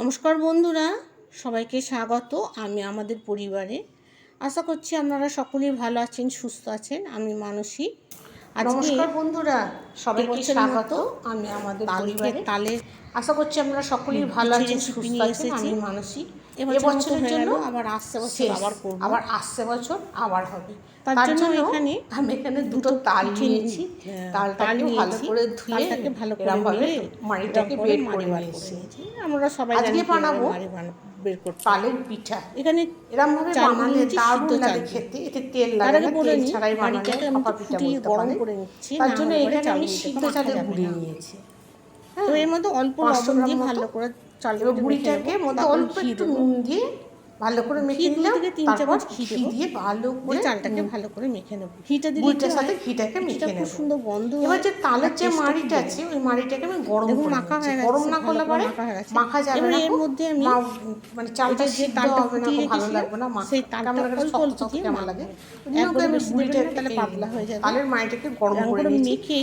নমস্কার বন্ধুরা, সবাইকে স্বাগত আমি আমাদের পরিবারে। আশা করছি আপনারা সকলেই ভালো আছেন, সুস্থ আছেন, আমি মানসী। নমস্কার বন্ধুরা সবাইকে স্বাগত। আমি আমাদের পরিবারে। তালে আশা করছি আমরা সকলেই ভালো রেসিপি সুস্থ আমি এবছরের হয়ে জন্য আবার আসছে বছর আবার করব। আবার আসছে বছর আবার হবে। তার জন্য এখানে আমি এখানে দুটো তাল নিয়েছি। নিয়ে- তালটাকে তাল ভালো করে ধুয়ে ভালো করে মাড়িটাকে বের করে নিয়েছি। আমরা সবাই আজকে বানাবো। বের করতে পালের পিঠা। এখানে এরকম ভাবে বানালে দারুণ লাগে খেতে। এতে তেল লাগে না তেল ছাড়াই বানালে ভাপা পিঠা বলতে গরম করে নিচ্ছি, তার জন্য এখানে আমি সিদ্ধ চালে যাবে নিয়েছি। তো এর মধ্যে অল্প লবণ দিয়ে ভালো করে চালের গুঁড়িটাকে বুড়িটাকে মধ্যে অল্প একটু নুন দিয়ে ভালো করে মেখে নিলাম থেকে তিন চামচ ঘি ঘি দিয়ে ভালো করে চালটাকে ভালো করে মেখে নেব। ঘিটা দিলে সাথে ঘিটাকে ঘিটা মেখে খুব নেব। সুন্দর গন্ধ এবার যে তালের যে মাড়িটা আছে ওই মাড়িটাকে আমি গরম করে মাখা। হয়ে গরম না করলে পরে মাখা গেছে। যাবে না এর মধ্যে আমি মানে চালটা যে তালটা হবে না ফুটিয়ে ভালো লাগবে না মাখা। সেই তালটা কেমন লাগে একবারে আমি তাহলে পাতলা হয়ে যাবে। তালের মাড়িটাকে গরম করে মেখে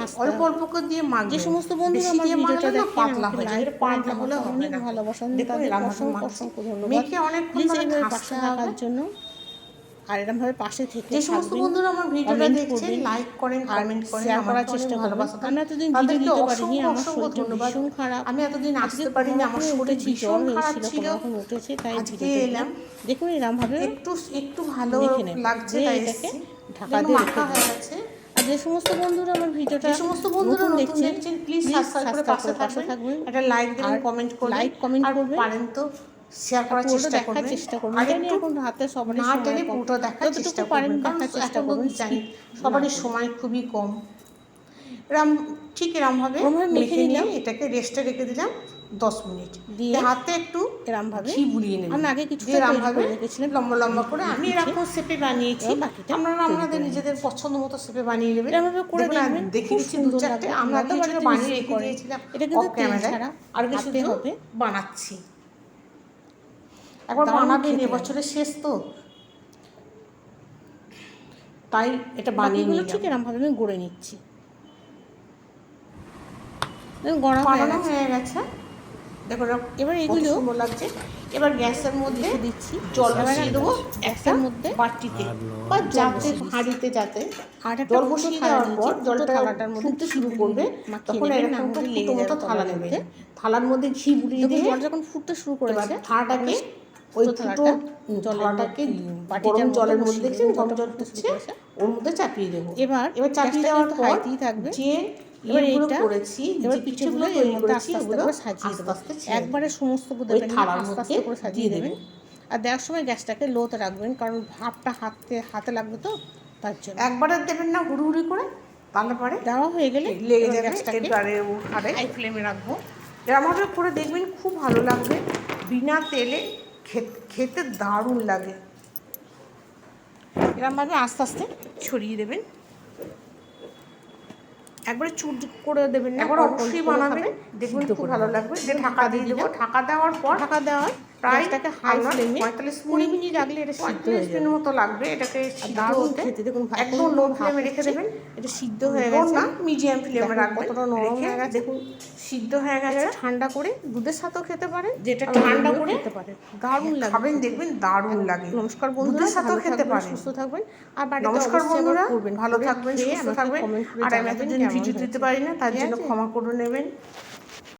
ভাজতে অল্প অল্প করে দিয়ে মাখবে। যে সমস্ত বন্ধুরা আমার ভিডিওটা দেখেন পাতলা হয়ে যায় পাতলা হলে হবে অনেক না দেখুন ধন্যবাদ মেখে অনেকক্ষণ পাশে থাকার জন্য আর এরকমভাবে পাশে থেকে যে সমস্ত বন্ধুরা আমার ভিডিওটা দেখছেন লাইক করেন কমেন্ট করার চেষ্টা চেষ্টা করবেন। আমি এতদিন ভিডিও দিতে পারিনি, আমার শরীরটা ভীষণ খারাপ। আমি এতদিন আসতে পারিনি আমার কোনোরকমে উঠেছি, ভীষণ খারাপ ছিল। কোনোরকমে উঠেছে, তাই আজকে এলাম। দেখুন এরমভাবে একটু একটু ভালো লাগছে তাই এটাকে এসেছি। ঢাকা দিয়ে রেখে আর যে সমস্ত বন্ধুরা আমার ভিডিওটা সমস্ত বন্ধুরা দেখছেন প্লিজ সাবস্ক্রাইব করে পাশে থাকবেন। একটা লাইক দেবেন কমেন্ট করবেন। comment আর করবেন। পারেন তো। শেয়ার করার চেষ্টা করবেন। চেষ্টা করবেন। আর একটু এখন হাতে সবারই না টেনে। পুরোটা দেখার চেষ্টা পারেন করবেন কারণ চেষ্টা করবেন জানি সবারই সময় খুবই কম। এরম ঠিক এরম ভাবে ওরমভাবে মেখে নিলাম। এটাকে রেস্টে রেখে দিলাম দশ মিনিট। দিয়ে হাতে একটু এরমভাবে ঘি বুলিয়ে নেবেন আমি আগে কিছুটা দিয়ে এরম তৈরি ভাবে করে রেখেছিলাম। লম্বা লম্বা করে আমি এরকম শেপে বানিয়েছি। বাকিটা আপনারা আপনাদের নিজেদের পছন্দ মতো শেপে বানিয়ে নেবেন। এরমভাবে করে দেখবেন, দেখিয়ে খুব দিচ্ছি দু চারটে আমরা তো বানিয়ে রেখে দিয়েছিলাম এটা কিন্তু। ছাড়া আর কিছু হবে। বানাচ্ছি। একবার বানাবেন এবছরের শেষ তো। তাই এটা বানিয়ে নিলাম। ঠিক আমি গড়ে নিচ্ছি। গড়া হয়ে গেছে। দেখো এবার এবার এগুলো সুন্দর লাগছে। এবার গ্যাসের মধ্যে দিচ্ছি। জল বসিয়ে দেবো একটা গ্যাসের মধ্যে বাটিতে বা যাতে হাঁড়িতে যাতে জল বসিয়ে দেওয়ার পর জলটা থালাটার মধ্যে ফুটতে শুরু করবে। তখন এরকম একটা মতো থালা নেবে থালার মধ্যে ঘি বুলিয়ে দিয়ে জল যখন ফুটতে শুরু করেছে থালাটাকে ওই থালাটাকে গরম জলের মধ্যে দেখছেন? গরম জল করেছে। ওর মধ্যে চাপিয়ে দেবো। এবার এবার চাপিয়ে দেওয়ার পর থাকবে। যে এবার এইটা করেছি এবার পিঠেগুলো তৈরি করেছি করে সাজিয়ে দেবো। একবারে সমস্ত থালার মধ্যে করে সাজিয়ে দেবেন। আর দেওয়ার সময় গ্যাসটাকে লোতে রাখবেন কারণ ভাপটা হাতে হাতে লাগবে তো তার জন্য। একবারে দেবেন না হুড়ি হুড়ি করে তাহলে পরে দেওয়া হয়ে গেলে লেগে যাবে গ্যাসটাকে এবারে হাই ফ্লেমে রাখব। এরমভাবে করে দেখবেন খুব ভালো লাগবে। বিনা তেলে খেতে দারুণ লাগে। এরমভাবে আস্তে আস্তে ছড়িয়ে দেবেন। একবারে চুট করে দেবেন একবার অবশ্যই বানাবেন দেখুন খুব ভালো লাগবে। যে ঢাকা দিয়ে দেবো। ঢাকা দেওয়ার পর ঢাকা দেওয়ার প্রায় গ্যাসটাকে হাই ফ্লেমে পঁয়তাল্লিশ কুড়ি মিনিট রাখলে এটা সিদ্ধ হয়ে যাবে। মতো লাগবে এটাকে দারুণ খেতে দেখুন একদম লো ফ্লেমে রেখে দেবেন। এটা সিদ্ধ হয়ে গেছে। না মিডিয়াম ফ্লেমে রাখবেন। কতটা নরম হয়ে গেছে। দেখুন সিদ্ধ হয়ে গেছে। ঠান্ডা করে দুধের সাথেও খেতে পারেন যেটা ঠান্ডা করে খেতে পারেন দারুণ লাগে খাবেন দেখবেন দারুণ লাগে। নমস্কার বন্ধুরা দুধের সাথেও খেতে পারেন। সুস্থ থাকবেন। আর বাড়িতে নমস্কার বন্ধুরা ভালো থাকবেন সুস্থ থাকবেন। আর আমি এতদিন ভিডিও দিতে পারি না তার জন্য ক্ষমা করে নেবেন।